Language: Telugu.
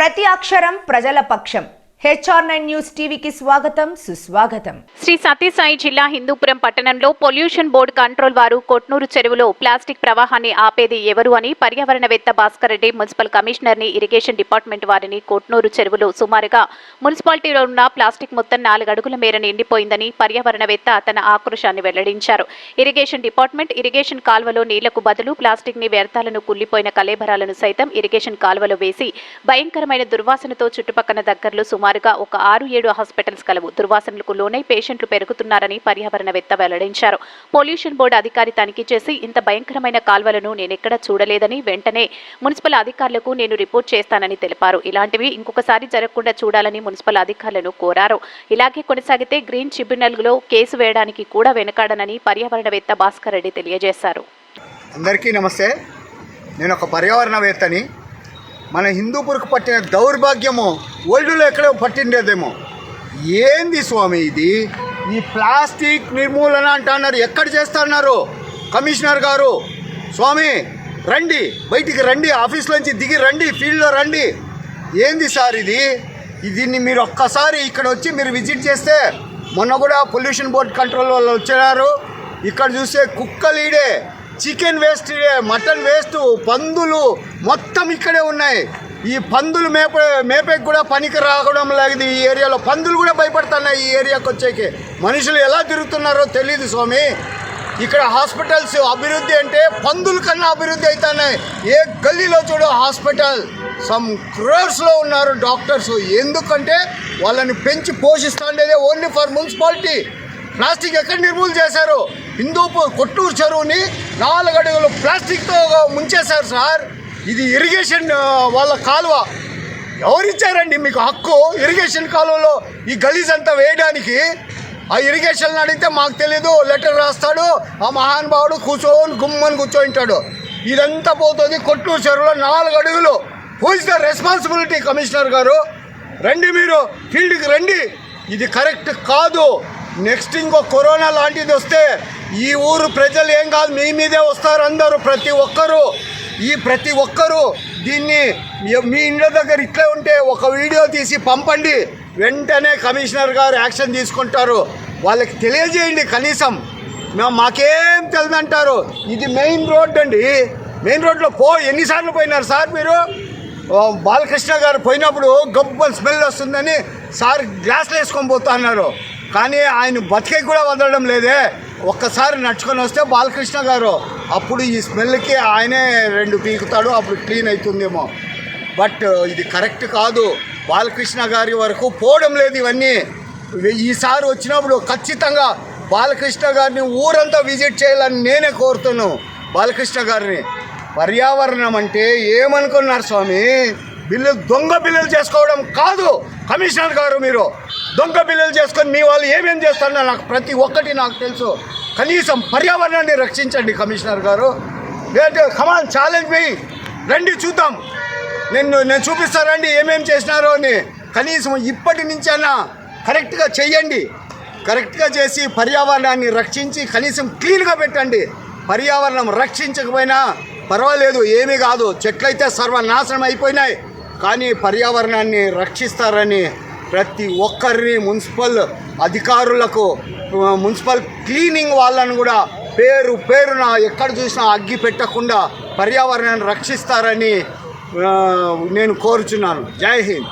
ప్రతి అక్షరం ప్రజల పక్షం. హెచ్ఆర్ నైన్ న్యూస్ టీవీకి స్వాగతం సుస్వాగతం. శ్రీ సత్యసాయి జిల్లా హిందూపురం పట్టణంలో పొల్యూషన్ బోర్డు కంట్రోల్ వారు కొట్నూరు చెరువులో ప్లాస్టిక్ ప్రవాహాన్ని ఆపేది ఎవరు అని పర్యావరణవేత్త భాస్కర్ రెడ్డి మున్సిపల్ కమిషనర్ని ఇరిగేషన్ డిపార్ట్మెంట్ వారిని కొట్నూరు చెరువులో సుమారుగా మున్సిపాలిటీలో ఉన్న ప్లాస్టిక్ మొత్తం నాలుగు అడుగుల మేర నిండిపోయిందని పర్యావరణవేత్త తన ఆక్రోశాన్ని వెల్లడించారు. ఇరిగేషన్ డిపార్ట్మెంట్ ఇరిగేషన్ కాల్వలో నీళ్ళకు బదులు ప్లాస్టిక్ని వ్యర్థాలను కుళ్ళిపోయిన కలేబరాలను సైతం ఇరిగేషన్ కాల్వలో వేసి భయంకరమైన దుర్వాసనతో చుట్టుపక్కల దగ్గరలో సుమారు సుమారుగా ఒక ఆరు ఏడు హాస్పిటల్స్ కలవు. దుర్వాసనలకు లోనై పేషెంట్లు పెరుగుతున్నారని పర్యావరణవేత్త వెల్లడించారు. పొల్యూషన్ బోర్డు అధికారి తనిఖీ చేసి ఇంత భయంకరమైన కాల్వలను నేనెక్కడా చూడలేదని వెంటనే మున్సిపల్ అధికారులకు నేను రిపోర్ట్ చేస్తానని తెలిపారు. ఇలాంటివి ఇంకొకసారి జరగకుండా చూడాలని మున్సిపల్ అధికారులను కోరారు. ఇలాగే కొనసాగితే గ్రీన్ ట్రిబ్యునల్లో కేసు వేయడానికి కూడా వెనకాడనని పర్యావరణవేత్త భాస్కర్ రెడ్డి తెలియజేశారు. అందరికీ నమస్తే. నేను ఒక పర్యావరణవేత్తని మన హిందూపూర్కు పట్టిన దౌర్భాగ్యము ఓల్డ్లో ఎక్కడో పట్టిండేదేమో. ఏంది స్వామి ఇది? ఈ ప్లాస్టిక్ నిర్మూలన అంటున్నారు. ఎక్కడ చేస్తున్నారు? కమిషనర్ గారు. స్వామి రండి. బయటికి రండి. ఆఫీస్లోంచి దిగి రండి. ఫీల్డ్లో రండి. ఏంది సార్ ఇది? ఇది- దీన్ని మీరు ఒక్కసారి ఇక్కడ వచ్చి మీరు విజిట్ చేస్తే మొన్న కూడా పొల్యూషన్ బోర్డ్ కంట్రోల్ వాళ్ళు వచ్చారు. ఇక్కడ చూస్తే కుక్కలీడే చికెన్ వేస్ట్ మటన్ వేస్ట్ పందులు మొత్తం ఇక్కడే ఉన్నాయి. ఈ పందులు మేప మేపేకి కూడా పనికి రావడం లేదు. ఈ ఏరియాలో పందులు కూడా భయపడుతున్నాయి ఈ ఏరియాకి వచ్చేకి. మనుషులు ఎలా తిరుగుతున్నారో తెలియదు స్వామి. ఇక్కడ హాస్పిటల్స్ అభివృద్ధి అంటే పందుల కన్నా అభివృద్ధి అవుతున్నాయి ఏ గల్లీలో చూడు హాస్పిటల్. సమ్ క్రోర్స్లో ఉన్నారు డాక్టర్స్. ఎందుకంటే వాళ్ళని పెంచి పోషిస్తుండేదే ఓన్లీ ఫర్ మున్సిపాలిటీ. ప్లాస్టిక్ ఎక్కడ నిర్మూలన చేశారు? హిందూపూర్ కొట్టూరు చెరువుని నాలుగు అడుగులు ప్లాస్టిక్తో ముంచేశారు సార్. ఇది ఇరిగేషన్ వాళ్ళ కాలువ. ఎవరిచ్చారండి మీకు హక్కు? ఇరిగేషన్ కాలువలో ఈ గలీజ్ అంతా వేయడానికి? ఆ ఇరిగేషన్ అడిగితే మాకు తెలీదు లెటర్ రాస్తాడు ఆ మహానుభావుడు కూర్చోని గుమ్మని కూర్చోంటాడు ఇదంతా పోతుంది కొట్టూరు చెరువులో నాలుగు అడుగులు. హూ ద రెస్పాన్సిబిలిటీ కమిషనర్ గారు? రండి మీరు ఫీల్డ్కి రండి. ఇది కరెక్ట్ కాదు. నెక్స్ట్ ఇంకో కరోనా లాంటిది వస్తే ఈ ఊరు ప్రజలు ఏం కాదు మీ మీదే వస్తారు అందరూ ప్రతి ఒక్కరూ. ఈ ప్రతి ఒక్కరూ దీన్ని మీ ఇండ్ల దగ్గర ఇట్లే ఉంటే ఒక వీడియో తీసి పంపండి. వెంటనే కమిషనర్ గారు యాక్షన్ తీసుకుంటారు. వాళ్ళకి తెలియజేయండి కనీసం. మేము మాకేం తెలియదంటారు ఇది మెయిన్ రోడ్ అండి. మెయిన్ రోడ్లో పో ఎన్నిసార్లు పోయినారు సార్ మీరు? బాలకృష్ణ గారు పోయినప్పుడు గొప్ప స్మెల్ వస్తుందని సార్ గ్లాసులు వేసుకొని పోతా అన్నారు. కానీ ఆయన బతికే కూడా వదలడం లేదే. ఒక్కసారి నడుచుకొని వస్తే బాలకృష్ణ గారు అప్పుడు ఈ స్మెల్కి ఆయనే రెండు పీకుతాడు అప్పుడు క్లీన్ అవుతుందేమో బట్ ఇది కరెక్ట్ కాదు. బాలకృష్ణ గారి వరకు పోవడం లేదు ఇవన్నీ. ఈసారి వచ్చినప్పుడు ఖచ్చితంగా బాలకృష్ణ గారిని ఊరంతా విజిట్ చేయాలని నేనే కోరుతున్నాను బాలకృష్ణ గారిని. పర్యావరణం అంటే ఏమనుకున్నారు స్వామి? బిల్లు దొంగ బిల్లులు చేసుకోవడం కాదు కమిషనర్ గారు మీరు. దొంగ బిల్లులు చేసుకొని మీ వాళ్ళు ఏమేం చేస్తారో నాకు ప్రతి ఒక్కటి నాకు తెలుసు. కనీసం పర్యావరణాన్ని రక్షించండి కమిషనర్ గారు. లేదంటే కమాన్ ఛాలెంజ్ పోయి రండి చూద్దాం. నేను నేను చూపిస్తారండి ఏమేం చేసినారో అని. కనీసం ఇప్పటి నుంచైనా కరెక్ట్గా చెయ్యండి. కరెక్ట్గా చేసి పర్యావరణాన్ని రక్షించి కనీసం క్లీన్గా పెట్టండి. పర్యావరణం రక్షించకపోయినా పర్వాలేదు ఏమీ కాదు. చెట్లయితే సర్వనాశనం అయిపోయినాయి. కానీ పర్యావరణాన్ని రక్షిస్తారని ప్రతి ఒక్కరిని మున్సిపల్ అధికారులకు మున్సిపల్ క్లీనింగ్ వాళ్ళని కూడా పేరు పేరున ఎక్కడ చూసినా అగ్గి పెట్టకుండా పర్యావరణాన్ని రక్షిస్తారని నేను కోరుచున్నాను. జై హింద్.